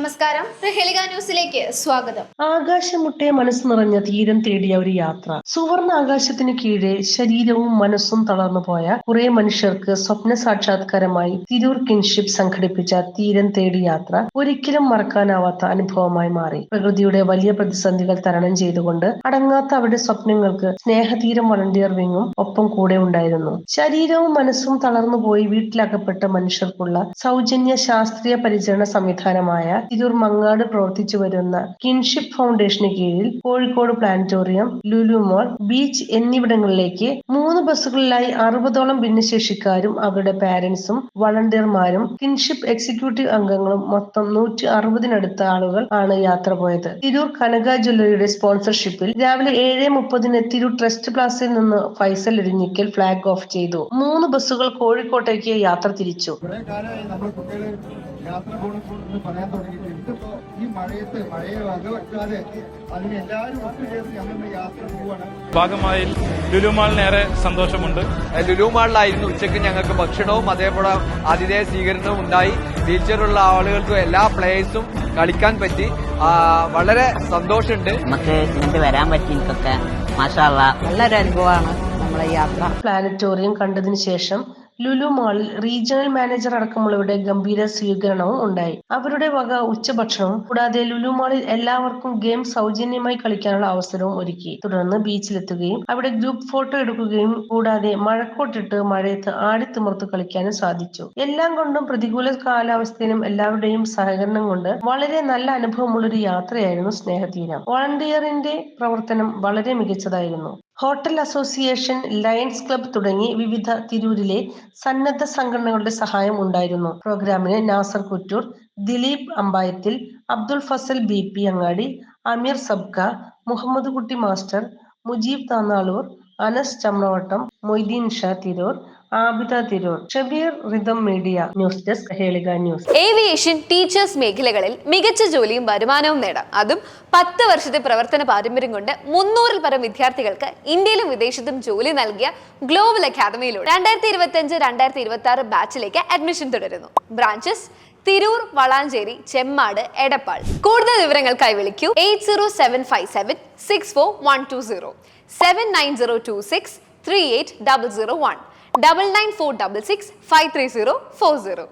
നമസ്കാരം. പ്രഹേളിക ന്യൂസിലേക്ക് സ്വാഗതം. ആകാശമുട്ടെ മനസ്സ് നിറഞ്ഞ തീരം തേടിയ ഒരു യാത്ര. സുവർണ ആകാശത്തിന് കീഴെ ശരീരവും മനസ്സും തളർന്നു പോയ കുറെ മനുഷ്യർക്ക് സ്വപ്ന സാക്ഷാത്കാരമായി തിരൂർ കിൻഷിപ്പ് സംഘടിപ്പിച്ച തീരം തേടി യാത്ര ഒരിക്കലും മറക്കാനാവാത്ത അനുഭവമായി മാറി. പ്രകൃതിയുടെ വലിയ പ്രതിസന്ധികൾ തരണം ചെയ്തുകൊണ്ട് അടങ്ങാത്ത അവരുടെ സ്വപ്നങ്ങൾക്ക് സ്നേഹതീരം വളണ്ടിയർ വിങ്ങും ഒപ്പം കൂടെ ഉണ്ടായിരുന്നു. ശരീരവും മനസ്സും തളർന്നു പോയി വീട്ടിലകപ്പെട്ട മനുഷ്യർക്കുള്ള സൗജന്യ ശാസ്ത്രീയ പരിചരണ സംവിധാനമായ തിരൂർ മങ്ങാട് പ്രവർത്തിച്ചു വരുന്ന കിൻഷിപ്പ് ഫൗണ്ടേഷന് കീഴിൽ Kozhikode planetarium Lulu mall beach എന്നിവിടങ്ങളിലേക്ക് മൂന്ന് ബസ്സുകളിലായി അറുപതോളം ഭിന്നശേഷിക്കാരും അവരുടെ പാരന്റ്സും വളണ്ടിയർമാരും കിൻഷിപ്പ് എക്സിക്യൂട്ടീവ് അംഗങ്ങളും മൊത്തം നൂറ്റി അറുപതിനടുത്ത ആളുകൾ ആണ് യാത്ര പോയത്. തിരൂർ കനക ജ്വല്ലറിയുടെ സ്പോൺസർഷിപ്പിൽ രാവിലെ ഏഴ് മുപ്പതിന് തിരൂർ ട്രസ്റ്റ് പ്ലാസിൽ നിന്ന് ഫൈസൽ ഇരിഞ്ഞിക്കൽ ഫ്ളാഗ് ഓഫ് ചെയ്തു. മൂന്ന് ബസ്സുകൾ കോഴിക്കോട്ടേക്ക് യാത്ര തിരിച്ചു. യാത്ര പോകുന്നു പറയാൻ തുടങ്ങിയിട്ട് ഇപ്പോ ഈ മഴയത്ത് മഴയെ വകവെക്കാതെ അതിന് എല്ലാവരും ഒത്തുചേർന്ന് ഞങ്ങൾ യാത്ര പോവാണ്. ഭാഗമായി ലുലുമാളിനേറെ സന്തോഷമുണ്ട്. ലുലുമാളിലായിരുന്നു ഉച്ചയ്ക്ക് ഞങ്ങൾക്ക് ഭക്ഷണവും അതേപോലെ അതിഥേയ സ്വീകരണവും ഉണ്ടായി. ടീച്ചറുള്ള ആളുകൾക്കും എല്ലാ പ്ലേയേഴ്സും കളിക്കാൻ പറ്റി. വളരെ സന്തോഷമുണ്ട്. നമുക്ക് ഇങ്ങോട്ട് വരാൻ പറ്റി എനിക്കൊക്കെ മാഷാള്ള നല്ലൊരു അനുഭവമാണ് നമ്മളെ യാത്ര. പ്ലാനറ്റോറിയം കണ്ടതിന് ശേഷം ലുലു മാളിൽ റീജിയണൽ മാനേജർ അടക്കമുള്ളവരുടെ ഗംഭീര സ്വീകരണവും ഉണ്ടായി. അവരുടെ വക ഉച്ചഭക്ഷണവും കൂടാതെ ലുലു മാളിൽ എല്ലാവർക്കും ഗെയിം സൗജന്യമായി കളിക്കാനുള്ള അവസരവും ഒരുക്കി. തുടർന്ന് ബീച്ചിലെത്തുകയും അവിടെ ഗ്രൂപ്പ് ഫോട്ടോ എടുക്കുകയും കൂടാതെ മഴക്കോട്ടിട്ട് മഴയത്ത് ആടിത്തിമർത്ത് കളിക്കാനും സാധിച്ചു. എല്ലാം കൊണ്ടും പ്രതികൂല കാലാവസ്ഥയിലും എല്ലാവരുടെയും സഹകരണം കൊണ്ട് വളരെ നല്ല അനുഭവമുള്ള ഒരു യാത്രയായിരുന്നു സ്നേഹതീരം. വോളണ്ടിയറിന്റെ പ്രവർത്തനം വളരെ മികച്ചതായിരുന്നു. ഹോട്ടൽ അസോസിയേഷൻ ലയൺസ് ക്ലബ് തുടങ്ങി വിവിധ തിരൂരിലെ സന്നദ്ധ സംഘടനകളുടെ സഹായം ഉണ്ടായിരുന്നു. പ്രോഗ്രാമിന് Nasar Kuttur Dileep Ambayathil Abdul Fazal B P Angadi Ameer Sabka Muhammad Kutty master Mujeeb Thannalur Anas Chamravattam Moideen Shah Tirur Abida Tirur. Shabeer rhythm media news desk ഹേളിക news. Aviation teachers മേഖലകളിൽ മികച്ച ജോലിയും വരുമാനവും നേടാം. അതും പത്ത് വർഷത്തെ പ്രവർത്തന പാരമ്പര്യം കൊണ്ട് മുന്നൂറിൽ പരം വിദ്യാർത്ഥികൾക്ക് ഇന്ത്യയിലും വിദേശത്തും ജോലി നൽകിയ ഗ്ലോബൽ അക്കാദമിയിലൂടെ രണ്ടായിരത്തി ഇരുപത്തി അഞ്ച് രണ്ടായിരത്തി ഇരുപത്തി ആറ് ബാച്ചിലേക്ക് അഡ്മിഷൻ തുടരുന്നു. ബ്രാഞ്ചസ് തിരൂർ വളാഞ്ചേരി ചെമ്മാട് എടപ്പാൾ. കൂടുതൽ വിവരങ്ങൾക്കായി വിളിക്കൂ. Eight zero seven five seven six four one two zero. Seven nine zero two six three eight double zero one. Double nine four double six five three zero four zero.